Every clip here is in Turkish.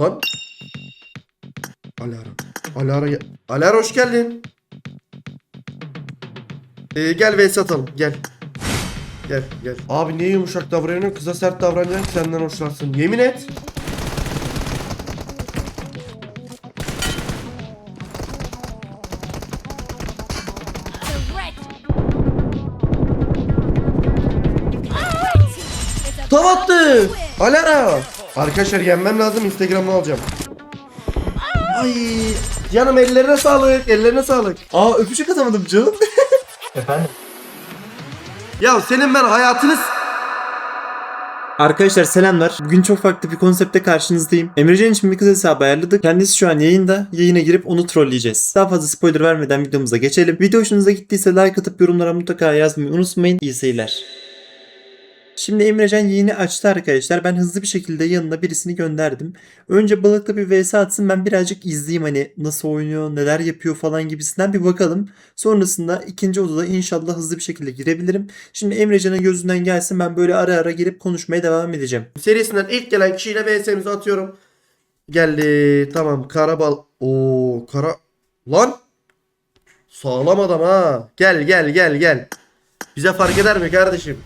Lan. Alara. Alara. Alara hoş geldin. Ee, gel vs atalım gel. Gel gel. Abi niye yumuşak davranıyorsun? Kıza sert davranacaksın senden hoşlansın. Yemin et. Tav attı. Alara. Arkadaşlar yenmem lazım Instagram'dan alacağım. Ay canım ellerine sağlık ellerine sağlık. Aa öpücük atamadım canım. Efendim? Ya senin ben hayatını s- Arkadaşlar selamlar. Bugün çok farklı bir konsepte karşınızdayım. Emrecan için bir kız hesabı ayarladık. Kendisi şu an yayında. Yayına girip onu trolleyeceğiz. Daha fazla spoiler vermeden videomuza geçelim. Video hoşunuza gittiyse like atıp yorumlara mutlaka yazmayı unutmayın. İyi seyirler. Şimdi Emrecan yayını açtı arkadaşlar. Ben hızlı bir şekilde yanına birisini gönderdim. Önce balıkla bir vs atsın ben birazcık izleyeyim hani nasıl oynuyor, neler yapıyor falan gibisinden bir bakalım. Sonrasında ikinci odada inşallah hızlı bir şekilde girebilirim. Şimdi Emrecan'ın gözünden gelsin ben böyle ara ara girip konuşmaya devam edeceğim. serisinden ilk gelen kişiyle VS'mizi atıyorum. Geldi. Tamam. Karabal. Oo, kara lan. Sağlam adam ha. Gel gel gel gel. Bize fark eder mi kardeşim?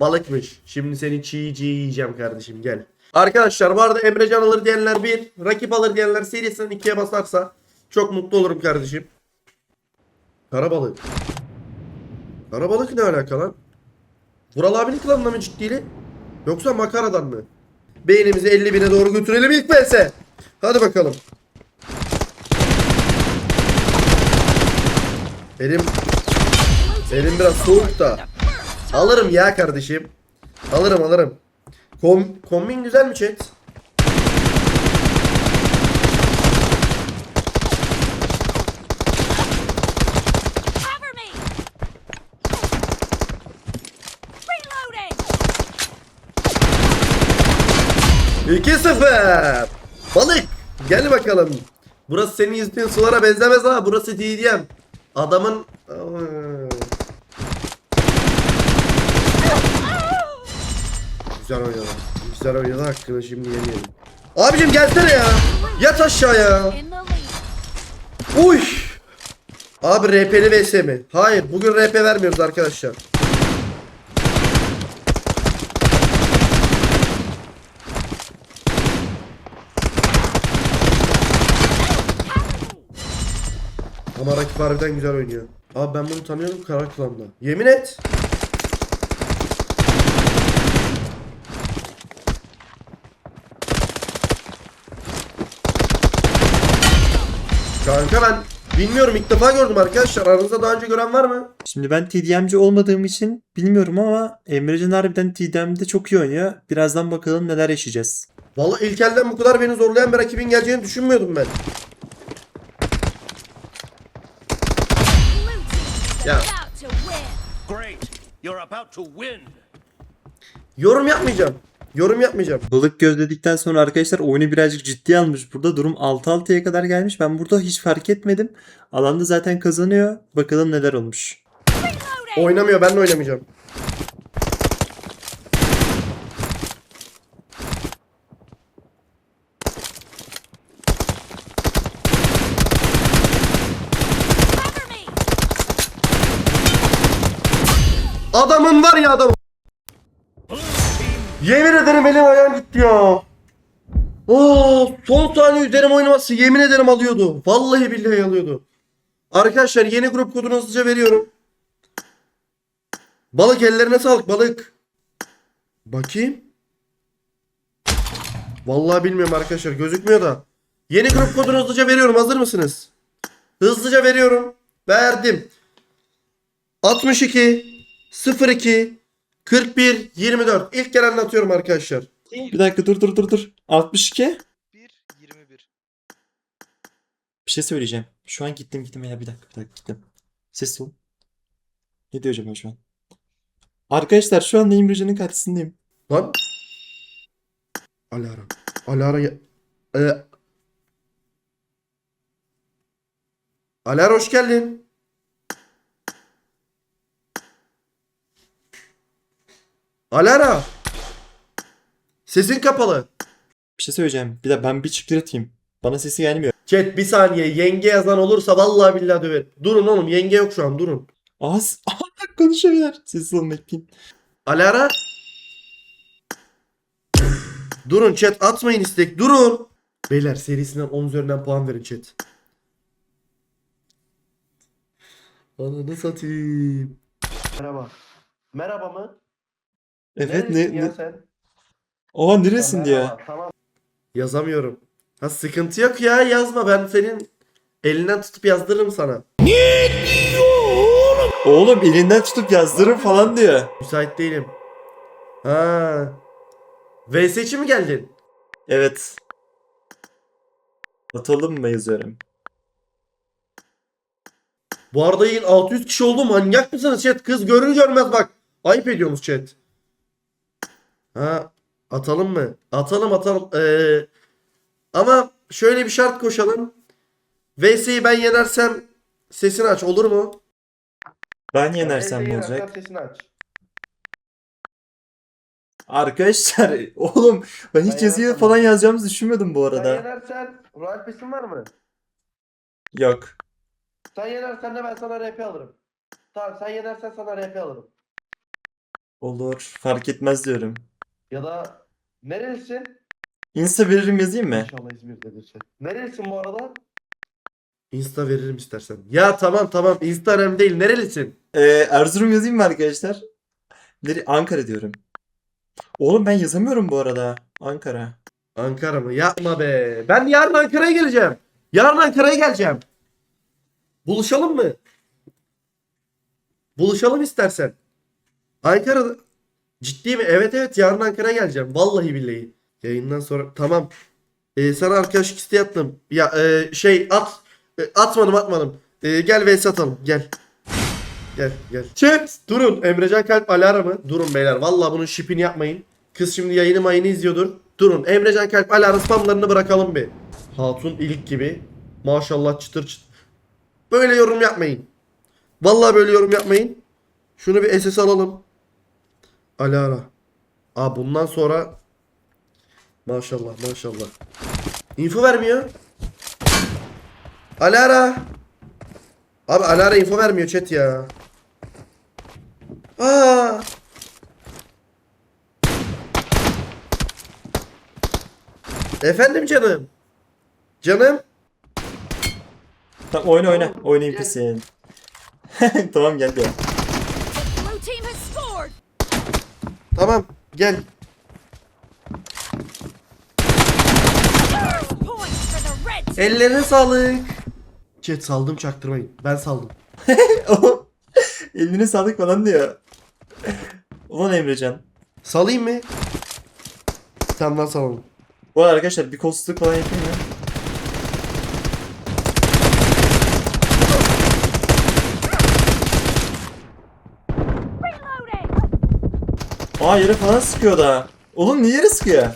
Balıkmış. Şimdi seni çiğ çiğ yiyeceğim kardeşim gel. Arkadaşlar bu arada Emrecan alır diyenler bir, rakip alır diyenler serisinden ikiye basarsa çok mutlu olurum kardeşim. Karabalık. Karabalık ne alaka lan? Vural abinin klanına mı ciddili? Yoksa makaradan mı? Beynimizi 50 bine doğru götürelim ilk vs. Hadi bakalım. Elim Elim biraz soğuk da. Alırım ya kardeşim. Alırım alırım. Kom kombin güzel mi chat? Reloading! 2-0. Balık. Gel bakalım. Burası senin yüzdüğün sulara benzemez ha. Burası DDM. Adamın... Güzel oynadı. Güzel oynadı hakkını şimdi yemeyelim. Abicim gelsene ya. Yat aşağıya. Uy. Abi RP'li vs mi? Hayır bugün RP vermiyoruz arkadaşlar. Ama rakip harbiden güzel oynuyor. Abi ben bunu tanıyorum Kara Klan'da. Yemin et. Kanka ben bilmiyorum ilk defa gördüm arkadaşlar. Aranızda daha önce gören var mı? Şimdi ben TDM'ci olmadığım için bilmiyorum ama Emrecan harbiden TDM'de çok iyi oynuyor. Birazdan bakalım neler yaşayacağız. Vallahi ilk elden bu kadar beni zorlayan bir rakibin geleceğini düşünmüyordum ben. Win. Yorum yapmayacağım. Yorum yapmayacağım. Balık gözledikten sonra arkadaşlar oyunu birazcık ciddiye almış. Burada durum 6-6'ya kadar gelmiş. Ben burada hiç fark etmedim. Alanda zaten kazanıyor. Bakalım neler olmuş. Oynamıyor ben de oynamayacağım. Cover me! Adamın var ya adam. Yemin ederim elim ayağım gitti ya. Oo, son saniye üzerim oynaması yemin ederim alıyordu. Vallahi billahi alıyordu. Arkadaşlar yeni grup kodunu hızlıca veriyorum. Balık ellerine sağlık balık. Bakayım. Vallahi bilmiyorum arkadaşlar gözükmüyor da. Yeni grup kodunu hızlıca veriyorum hazır mısınız? Hızlıca veriyorum. Verdim. 62 02 41 24 İlk gelen atıyorum arkadaşlar. Bir dakika dur dur dur dur. 62. 1 21. Bir şey söyleyeceğim. Şu an gittim gittim ya bir dakika bir dakika gittim. Ses ol. Ne diyor acaba şu an? Arkadaşlar şu anda Emrecan'ın karşısındayım. Lan. Alara. Alara Ee, Alara hoş geldin. Alara. Sesin kapalı. Bir şey söyleyeceğim. Bir de ben bir çift atayım. Bana sesi gelmiyor. Chat bir saniye yenge yazan olursa vallahi billahi döver. Durun oğlum yenge yok şu an durun. Az. Konuşabilir. Sessiz olun bekleyin. Alara. Durun chat atmayın istek durun. Beyler serisinden 10 üzerinden puan verin chat. Ananı satayım. Merhaba. Merhaba mı? Evet ne? ya ne? sen? Oha neresin diye. Merhaba, Tamam. Yazamıyorum. Ha sıkıntı yok ya yazma ben senin elinden tutup yazdırırım sana. Oğlum elinden tutup yazdırın falan diyor. Müsait değilim. Ha. VS için mi geldin? Evet. Atalım mı yazıyorum. Bu arada yayın 600 kişi oldu manyak mısınız chat? Kız görür görmez bak. Ayıp ediyorsunuz chat. Ha atalım mı? Atalım atalım. Ee, ama şöyle bir şart koşalım. VS'yi ben yenersem sesini aç olur mu? Ben yenersem ne olacak? Sesini aç. Arkadaşlar oğlum ben hiç Ben yazıyı yenersem- falan yazacağımızı düşünmüyordum bu Sen arada. yenersen Royal Pass'in var mı? Yok. Sen yenersen de ben sana RP alırım. Tamam sen yenersen sana RP alırım. Olur. Fark etmez diyorum. Ya da nerelisin? Insta veririm yazayım mı? İnşallah İzmir'dedir şey. Nerelisin bu arada? Insta veririm istersen. Ya tamam tamam Insta önemli değil. Nerelisin? Ee, Erzurum yazayım mı arkadaşlar? Nere Ankara diyorum. Oğlum ben yazamıyorum bu arada. Ankara. Ankara mı? Yapma be. Ben yarın Ankara'ya geleceğim. Yarın Ankara'ya geleceğim. Buluşalım mı? Buluşalım istersen. Ankara'da. Ciddi mi? Evet evet yarın Ankara'ya geleceğim. Vallahi billahi. Yayından sonra. Tamam. Ee, sana arkadaşlık isteği attım. Ya e, şey at. E, atmadım atmadım. E, gel vs atalım. Gel. Gel gel. Chat durun. Emrecan Kalp Alara mı? Durun beyler. Vallahi bunun şipini yapmayın. Kız şimdi yayını mayını izliyordur. Durun. Emrecan Kalp Alara spamlarını bırakalım bir. Hatun ilik gibi. Maşallah çıtır çıtır. Böyle yorum yapmayın. Vallahi böyle yorum yapmayın. Şunu bir SS alalım. Alara. Aa bundan sonra maşallah maşallah. Info vermiyor. Alara. Abi Alara info vermiyor chat ya. Aa. Efendim canım. Canım. Tamam oyna oyna. Oynayayım kesin. tamam geldi. Tamam gel. Ellerine sağlık. Chat saldım çaktırmayın. Ben saldım. Eline sağlık falan diyor. Ulan Emrecan. Salayım mı? Tamam salalım. Bu arada arkadaşlar bir kolsuzluk falan yapayım mı? Aa yere falan sıkıyor da. Oğlum niye yere sıkıyor?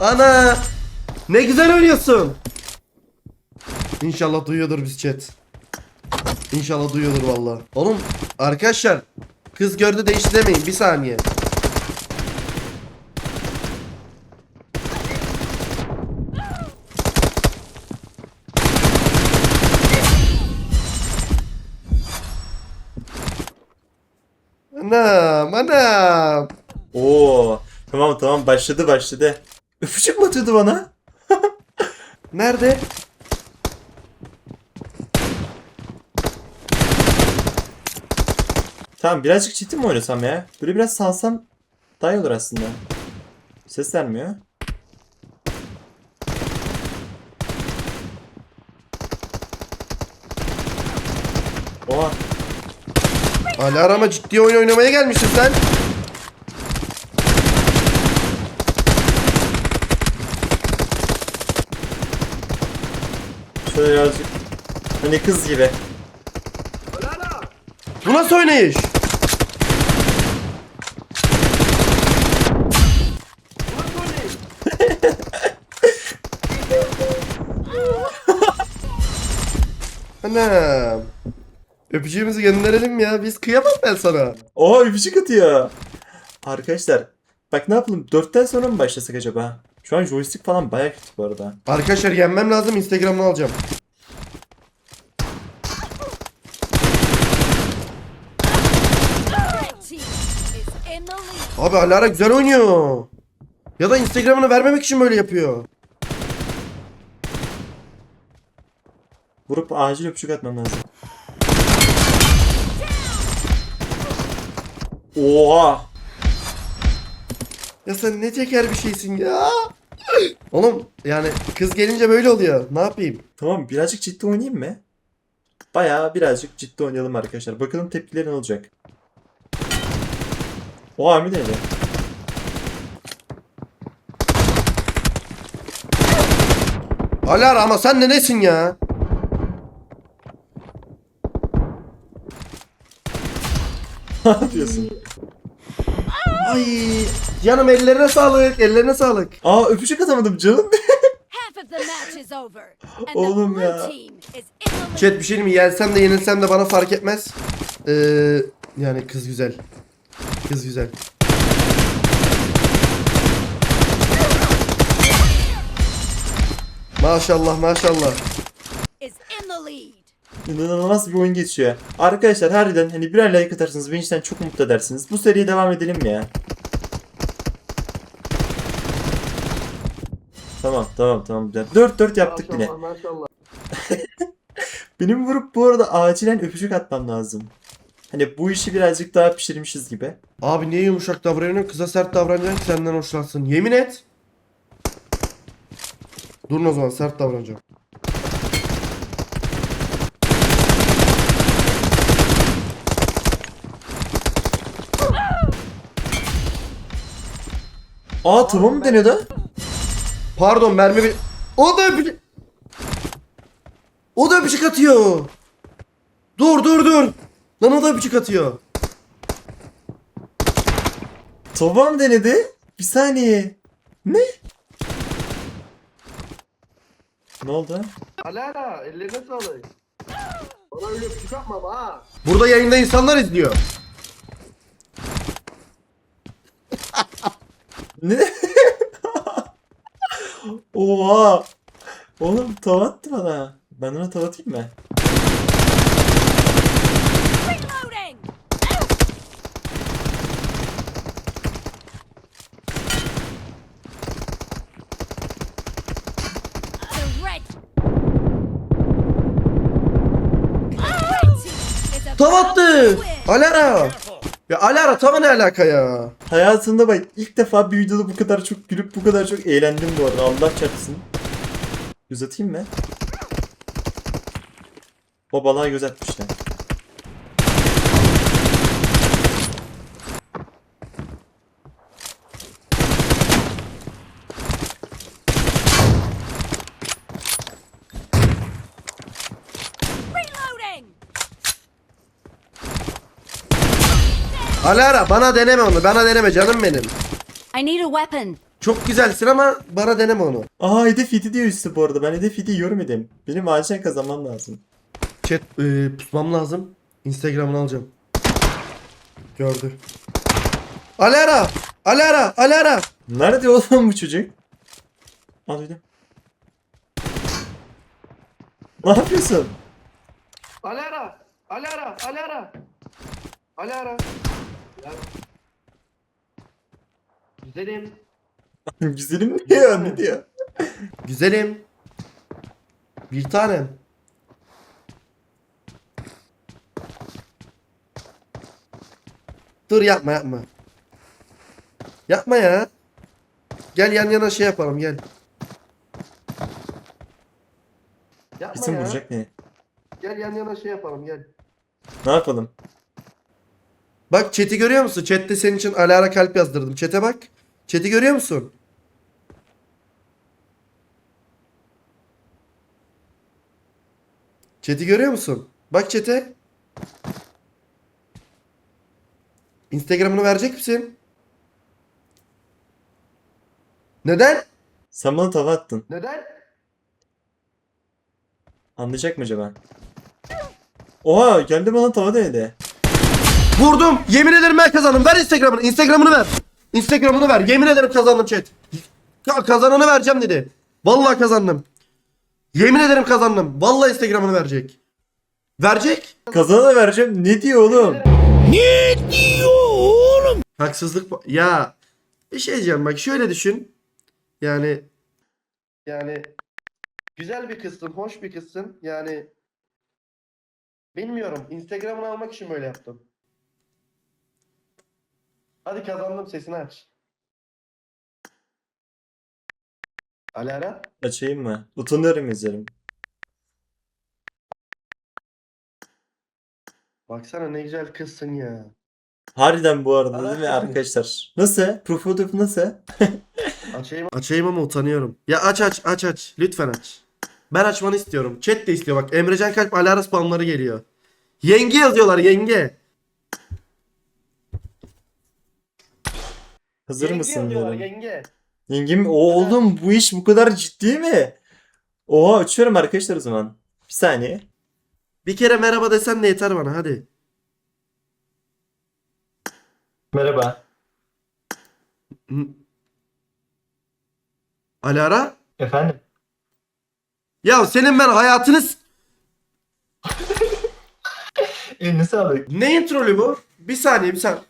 Ana! Ne güzel oynuyorsun. İnşallah duyuyordur biz chat. İnşallah duyuyordur valla. Oğlum arkadaşlar kız gördü değişti demeyin bir saniye. Anam. Oo. Tamam tamam başladı başladı. Öpücük mü atıyordu bana? Nerede? Tamam birazcık ciddi mi oynasam ya? Böyle biraz salsam daha iyi olur aslında. Ses vermiyor. Oha. Alarama ciddi oyun oynamaya gelmişsin sen. Şöyle birazcık. Hani kız gibi. Bu nasıl oynayış? Anam. Öpücüğümüzü gönderelim ya. Biz kıyamam ben sana. Oha öpücük atıyor. Arkadaşlar bak ne yapalım 4'ten sonra mı başlasak acaba? Şu an joystick falan bayağı kötü bu arada. Arkadaşlar yenmem lazım. Instagram'ını alacağım. Abi Alara güzel oynuyor. Ya da Instagram'ını vermemek için böyle yapıyor. Vurup acil öpücük atmam lazım. Oha! Ya sen ne teker bir şeysin ya. Oğlum yani kız gelince böyle oluyor. Ne yapayım? Tamam birazcık ciddi oynayayım mı? Bayağı birazcık ciddi oynayalım arkadaşlar. Bakalım tepkileri ne olacak. Oha mi neydi? Alara ama sen de nesin ya? Ne yapıyorsun? Ay canım ellerine sağlık. Ellerine sağlık. Aa öpücük atamadım canım. Oğlum ya. Chat bir şey mi? Yensem de yenilsem de bana fark etmez. Ee, yani kız güzel. Kız güzel. Maşallah maşallah. İnanılmaz bir oyun geçiyor. Arkadaşlar harbiden hani birer like atarsanız beni içten çok mutlu edersiniz. Bu seriye devam edelim mi ya? Tamam tamam tamam. 4-4 yaptık yine. maşallah. Benim vurup bu arada acilen öpücük atmam lazım. Hani bu işi birazcık daha pişirmişiz gibi. Abi niye yumuşak davranıyorsun? Kıza sert davranacaksın ki senden hoşlansın. Yemin et. Durun o zaman sert davranacağım. Aa tamam mı deniyordu? Pardon mermi bir... O da öpücük... O da öpücük atıyor. Dur dur dur. Lan o da öpücük atıyor. Tamam denedi. Bir saniye. Ne? Ne oldu? Alara ellerine sağlık. Bana öyle öpücük atma ha. Burada yayında insanlar izliyor. Ne? Oha. Oğlum tava attı bana. Ben ona tava atayım mı? Tav attı. Alara. Ya Alara tava ne alaka ya? Hayatımda bak ilk defa bir videoda bu kadar çok gülüp bu kadar çok eğlendim bu arada. Allah çarpsın. Göz atayım mı? Balığa göz atmışlar. Alara bana deneme onu. Bana deneme canım benim. I need a weapon. Çok güzelsin ama bana deneme onu. Aa hedef iti diyor üstü bu arada. Ben hedef iti görmedim. Benim acilen kazanmam lazım. Chat e, pusmam lazım. Instagram'ını alacağım. Gördü. Alara! Alara! Alara! Nerede oğlum bu çocuk? Al duydum. Ne yapıyorsun? Alara! Alara! Alara! Alara! Güzelim. Güzelim mi diyor? Ne diyor? Güzelim. Bir tanem. Dur yapma yapma. Yapma ya. Gel yan yana şey yapalım gel. Yapma Kesin ya. vuracak beni. Gel yan yana şey yapalım gel. Ne yapalım? Bak chat'i görüyor musun? Chat'te senin için Alara kalp yazdırdım. Chat'e bak. Chat'i görüyor musun? Chat'i görüyor musun? Bak chat'e. Instagram'ını verecek misin? Neden? Sen bana tava attın. Neden? Anlayacak mı acaba? Oha geldi bana tava değdi. Vurdum. Yemin ederim ben kazandım. Ver Instagram'ını. Instagram'ını ver. Instagram'ını ver. Yemin ederim kazandım chat. Ka- kazananı vereceğim dedi. Vallahi kazandım. Yemin ederim kazandım. Vallahi Instagram'ını verecek. Verecek. Kazana vereceğim. Ne diyor oğlum? Haksızlık ba- ya bir şey diyeceğim bak şöyle düşün. Yani yani güzel bir kızsın, hoş bir kızsın. Yani bilmiyorum. Instagram'ını almak için böyle yaptım. Hadi kazandım sesini aç. Alara? Açayım mı? Utanıyorum izlerim. Baksana ne güzel kızsın ya. Harbiden bu arada değil mi arkadaşlar? Nasıl? Proof fotoğrafı nasıl? Açayım. Açayım ama utanıyorum. Ya aç aç aç aç. Lütfen aç. Ben açmanı istiyorum. Chat de istiyor bak. Emrecan Kalp Alara spamları geliyor. Yenge yazıyorlar yenge. Hazır Yenge mısın diyorum. Yenge. Yengem o oğlum bu iş bu kadar ciddi mi? Oha açıyorum arkadaşlar o zaman. Bir saniye. Bir kere merhaba desen de yeter bana hadi. Merhaba. Hı. Alara? Efendim? Ya senin ben hayatını... s- Eline sağlık. Neyin trolü bu? Bir saniye bir saniye.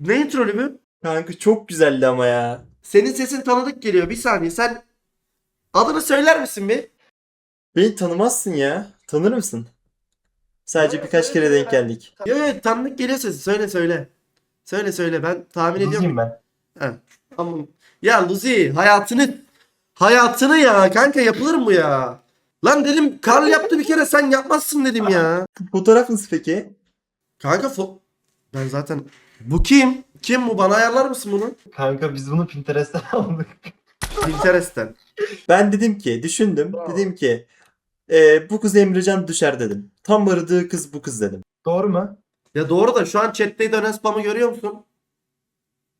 Neyin trolü bu? Kanka çok güzeldi ama ya. Senin sesin tanıdık geliyor. Bir saniye sen... Adını söyler misin bir? Beni tanımazsın ya. Tanır mısın? Sadece birkaç kere denk geldik. Yok yok tanıdık geliyor sesi. Söyle söyle. Söyle söyle ben tahmin ediyorum. Luziyim ben. He, tamam. Ya Luzi hayatını hayatını ya kanka yapılır mı ya? Lan dedim Karl yaptı bir kere sen yapmazsın dedim ya. Fotoğraf nasıl peki? Kanka fo ben zaten bu kim? Kim bu? Bana ayarlar mısın bunu? Kanka biz bunu Pinterest'ten aldık. Pinterest'ten. Ben dedim ki düşündüm. Bravo. Dedim ki e, bu kız Emrecan düşer dedim. Tam aradığı kız bu kız dedim. Doğru mu? Ya doğru da şu an chatte dönen spamı görüyor musun?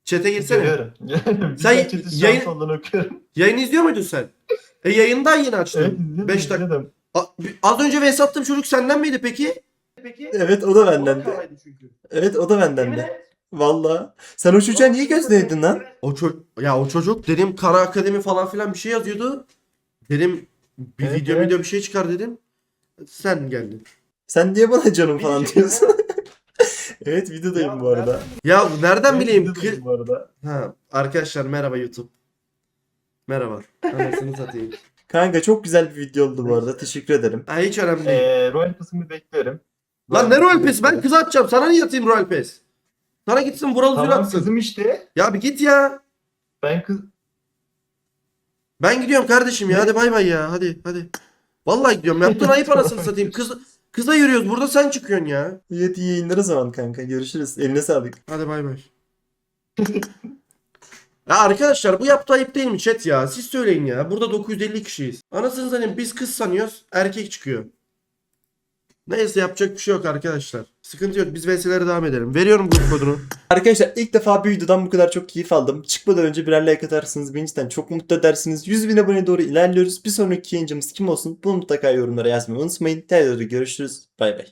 Chat'e girsene. Görüyorum. Sen yayın- okuyorum. Yayın izliyor muydun sen? E yayından Evet açtım. izledim. 5 dakika. A- Az önce vs attığım çocuk senden miydi peki? Peki. Evet o da bendendi. çünkü. Evet o da Yemin bendendi. Valla. Sen o çocuğa niye gözledin lan? O çocuk ya o çocuk dedim Kara Akademi falan filan bir şey yazıyordu. Dedim bir Evet, video evet. video bir şey çıkar dedim. Sen geldin. Sen niye bana canım falan diyorsun? evet videodayım bu arada. Ya nereden Evet, bileyim? izledim Kı- bu arada. ha, arkadaşlar merhaba YouTube. Merhaba. Anasını satayım. Kanka çok güzel bir video oldu bu arada. Teşekkür ederim. Ha, hiç önemli değil. Ee, Royal Pass'ımı bekliyorum. Lan ne Royal Pass? Ben kız atacağım. Sana niye atayım Royal Pass? Sana gitsin Vural Üzül Tamam atsın. kızım işte. Ya bir git ya. Ben kız... Ben gidiyorum kardeşim ya. Hadi bay bay ya. Hadi hadi. Vallahi gidiyorum. Yaptığın ayıp anasını satayım. Kız kıza yürüyoruz. Burada sen çıkıyorsun ya. Hadi iyi yayınlar o zaman kanka. Görüşürüz. Eline sağlık. Hadi bay bay. ya arkadaşlar bu yaptığı ayıp değil mi chat ya? Siz söyleyin ya. Burada 950 kişiyiz. Anasını satayım biz kız sanıyoruz. Erkek çıkıyor. Neyse yapacak bir şey yok arkadaşlar. Sıkıntı yok. Biz VS'lere devam edelim. Veriyorum grup kodunu. Arkadaşlar ilk defa bir videodan bu kadar çok keyif aldım. Çıkmadan önce birer like atarsınız. Beni cidden çok mutlu edersiniz. 100 bin abone doğru ilerliyoruz. Bir sonraki yayıncımız kim olsun? Bunu mutlaka yorumlara yazmayı unutmayın. Videoda görüşürüz. Bay bay.